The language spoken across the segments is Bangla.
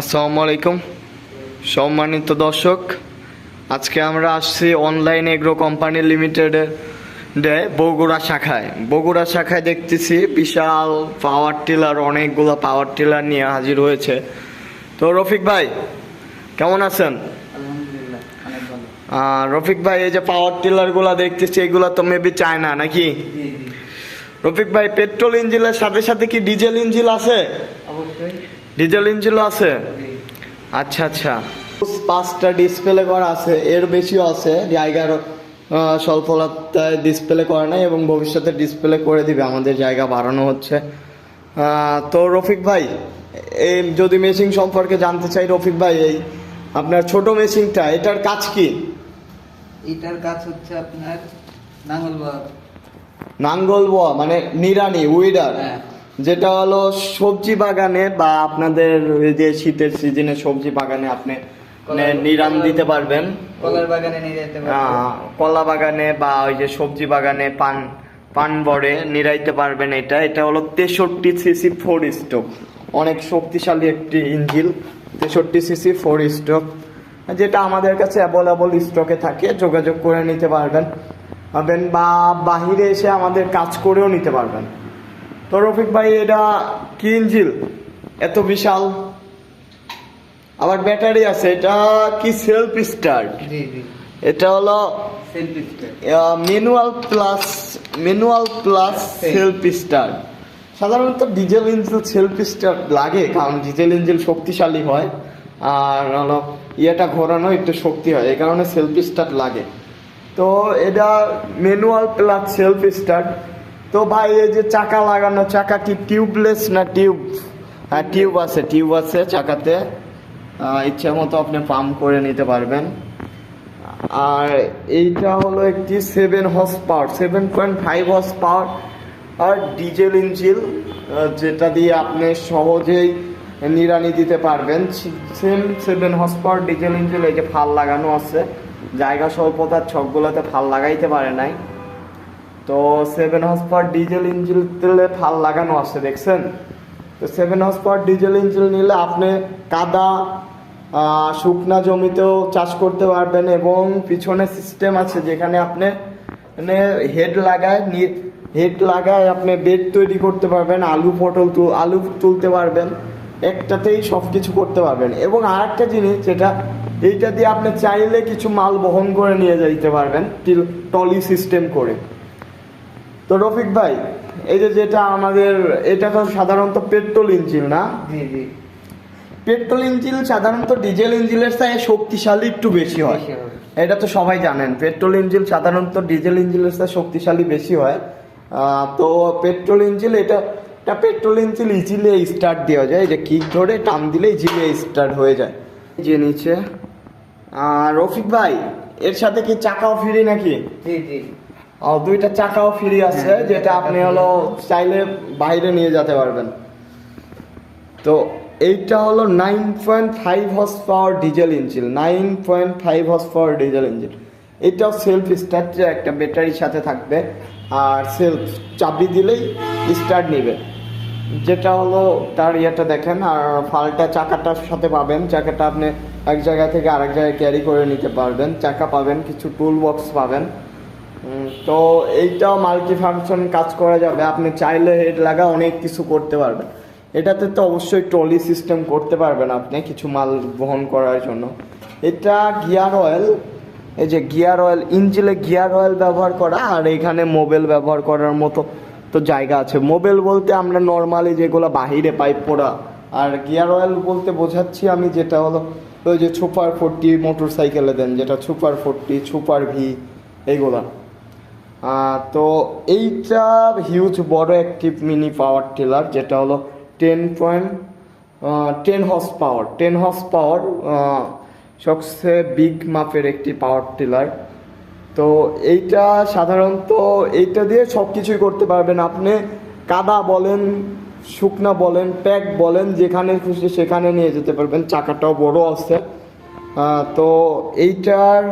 আসসালামু আলাইকুম। সম্মানিত দর্শক আজকে আমরা আসছি অনলাইন এগ্রো কোম্পানি লিমিটেডের ডে বগুড়া শাখায়। বগুড়া শাখায় দেখতেছি বিশাল পাওয়ার টিলার অনেকগুলো পাওয়ার টিলার নিয়ে হাজির হয়েছে। তো রফিক ভাই কেমন আছেন? রফিক ভাই এই যে পাওয়ার টিলারগুলো দেখতেছি এগুলো তো মেবি চায় না নাকি রফিক ভাই পেট্রোল ইঞ্জিনের সাথে সাথে কি ডিজেল ইঞ্জিন আছে? ডিজেল ইঞ্জিনও আছে? আচ্ছা আচ্ছা। পাঁচটা ডিসপ্লে করা আছে এর বেশিও আছে জায়গার স্বল্পলতায় ডিসপ্লে করে নাই এবং ভবিষ্যতে ডিসপ্লে করে দিবে আমাদের জায়গা বাড়ানো হচ্ছে। তো রফিক ভাই এই যদি মেশিন সম্পর্কে জানতে চাই রফিক ভাই এই আপনার ছোট মেশিনটা এটার কাজ কি? এটার কাজ হচ্ছে আপনার নাঙ্গল বা নাঙ্গল বোয়া মানে নিরানি উইডার? হ্যাঁ। যেটা হলো সবজি বাগানে বা আপনাদের ওই যে শীতের সিজনে সবজি বাগানে আপনি নিরাম দিতে পারবেন। কলার বাগানে নিয়ে যেতে কলা বাগানে বা ওই যে সবজি বাগানে পান পান বড়ে নিরাইতে পারবেন এটা। এটা হলো তেষট্টি সিসি ফোর স্ট্রোক অনেক শক্তিশালী একটি ইঞ্জিল। তেষট্টি সিসি ফোর স্ট্রোক যেটা আমাদের কাছে অ্যাভেলেবল স্টকে থাকে যোগাযোগ করে নিতে পারবেন। পাবেন বা বাহিরে এসে আমাদের কাজ করেও নিতে পারবেন। তো রফিক ভাই এটা কি ইঞ্জিল? এত বিশাল। আবার ব্যাটারি আছে এটা কি সেলফ স্টার্ট জি জি। এটা হলো manual plus manual plus self start সাধারণত ডিজেল ইঞ্জিন সেলফ স্টার্ট লাগে কারণ ডিজেল ইঞ্জিন শক্তিশালী হয় আর হলো ইয়েটা ঘোরানো একটু শক্তি হয় এই কারণে সেলফ স্টার্ট লাগে। তো এটা ম্যানুয়াল প্লাস সেলফ স্টার্ট তো ভাই, এই যে চাকা লাগানো, চাকা কি টিউবলেস না টিউব? হ্যাঁ টিউব আছে টিউব আছে চাকাতে। ইচ্ছা মতো আপনি পাম্প করে নিতে পারবেন। আর এইটা হলো একটি seven horsepower seven point five horsepower আর ডিজেল ইঞ্জিন যেটা দিয়ে আপনি সহজেই নিড়ানি দিতে পারবেন। Same seven horsepower diesel engine এই যে ফাল লাগানো আছে। জায়গা স্বল্পতার ছকগুলোতে ফাল লাগাইতে পারে নাই। তো seven horsepower diesel engine তেলে ফাল লাগানো আছে, দেখছেন? তো seven horsepower diesel engine নিলে আপনি কাদা শুকনা জমিতেও চাষ করতে পারবেন এবং পিছনে সিস্টেম আছে যেখানে আপনি মানে হেড লাগায় হেড লাগায় আপনি বেড তৈরি করতে পারবেন, আলু পটল আলু তুলতে পারবেন, একটাতেই সব কিছু করতে পারবেন। এবং আর একটা জিনিস যেটা, এইটা দিয়ে আপনি চাইলে কিছু মাল বহন করে নিয়ে যাইতে পারবেন টলি সিস্টেম করে। তো রফিক ভাই এই যে যেটা আমাদের এটা তো সাধারণত পেট্রোল ইঞ্জিন না? জি জি। পেট্রোল ইঞ্জিন সাধারণত ডিজেল ইঞ্জিনের চেয়ে শক্তিশালী একটু বেশি হয়। এটা তো সবাই জানেন পেট্রোল ইঞ্জিন সাধারণত ডিজেল ইঞ্জিনের চেয়ে শক্তিশালী বেশি হয়। তো পেট্রোল ইঞ্জিন এটা এটা পেট্রোল ইঞ্জিন ইজিলি স্টার্ট দেওয়া যায় যে কিক ধরে টান দিলে ইজিলি স্টার্ট হয়ে যায়। যে নিচে। আর রফিক ভাই এর সাথে কি চাকাও ফিরি নাকি? জি জি। দুইটা চাকাও ফ্রি আছে হ্যাঁ, যেটা আপনি হলো চাইলে বাইরে নিয়ে যেতে পারবেন। তো এইটা হলো nine point five horsepower diesel engine nine point five horsepower diesel engine এটাও সেলফ স্টার্ট একটা ব্যাটারির সাথে থাকবে আর সেলফ চাবি দিলেই স্টার্ট নেবে। যেটা হলো তার ইয়েটা দেখেন আর ফালটা চাকাটার সাথে পাবেন। চাকাটা আপনি এক জায়গা থেকে আরেক জায়গায় ক্যারি করে নিতে পারবেন। চাকা পাবেন কিছু টুল বক্স পাবেন। তো এইটাও মাল্টি ফাংশন কাজ করা যাবে। আপনি চাইলে হেড লাগা অনেক কিছু করতে পারবেন। এটাতে তো অবশ্যই ট্রলি সিস্টেম করতে পারবেন আপনি কিছু মাল বহন করার জন্য। এটা গিয়ার অয়েল এই যে গিয়ার অয়েল ইঞ্জিলে গিয়ার অয়েল ব্যবহার করা আর এখানে মোবাইল ব্যবহার করার মতো তো জায়গা আছে। মোবাইল বলতে আমরা নর্মালি যেগুলো বাহিরে পাইপ পড়া। আর গিয়ার অয়েল বলতে বোঝাচ্ছি আমি যেটা হলো, ওই যে সুপার ফোরটি মোটর সাইকেলে দেন, যেটা সুপার ফোরটি সুপার ভি এইগুলা। তো এইটা হিউজ বড় একটি মিনি পাওয়ার টিলার যেটা হলো ten point ten horsepower ten horsepower সবচেয়ে বিগ মাপের একটি পাওয়ার টিলার তো এইটা সাধারণত এইটা দিয়ে সব কিছুই করতে পারবেন আপনি। কাদা বলেন, শুকনা বলেন, প্যাক বলেন, যেখানে খুশি সেখানে নিয়ে যেতে পারবেন। চাকাটাও বড় আছে। তো এইটার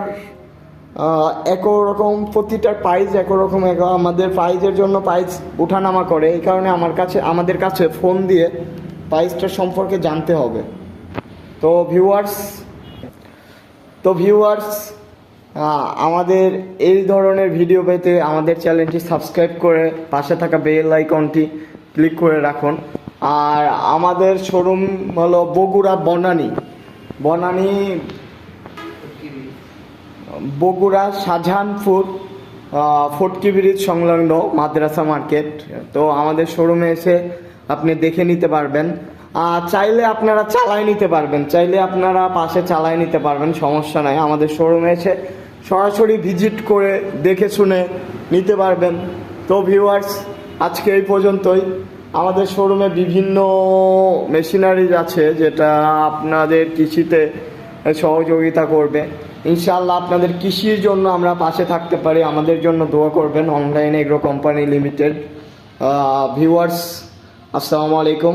আহ, একই রকম প্রতিটার প্রাইস একই রকম এক- আমাদের প্রাইজের জন্য প্রাইস ওঠানামা করে। এই কারণে আমার কাছে আমাদের কাছে ফোন দিয়ে প্রাইসটার সম্পর্কে জানতে হবে। তো ভিউয়ার্স তো ভিউয়ার্স আমাদের এই ধরনের ভিডিও পেতে আমাদের চ্যানেলটি সাবস্ক্রাইব করে পাশে থাকা বেল আইকনটি ক্লিক করে রাখুন। আর আমাদের শোরুম হলো বগুড়া বনানী। বনানী বগুড়া, শাহজাহানপুর ফটকি ব্রিজ সংলগ্ন মাদ্রাসা মার্কেট। তো আমাদের শোরুমে এসে আপনি দেখে নিতে পারবেন। চাইলে আপনারা চালায় নিতে পারবেন। চাইলে আপনারা পাশে চালায় নিতে পারবেন, সমস্যা নাই। আমাদের শোরুমে এসে সরাসরি ভিজিট করে দেখে শুনে নিতে পারবেন। তো ভিউয়ার্স আজকে এই পর্যন্তই। আমাদের শোরুমে বিভিন্ন মেশিনারিজ আছে যেটা আপনাদের কৃষিতে সহযোগিতা করবে। ইনশাআল্লাহ আপনাদের কৃষির জন্য আমরা পাশে থাকতে পারি। আমাদের জন্য দোয়া করবেন online agro company limited. Viewers আসসালামু আলাইকুম।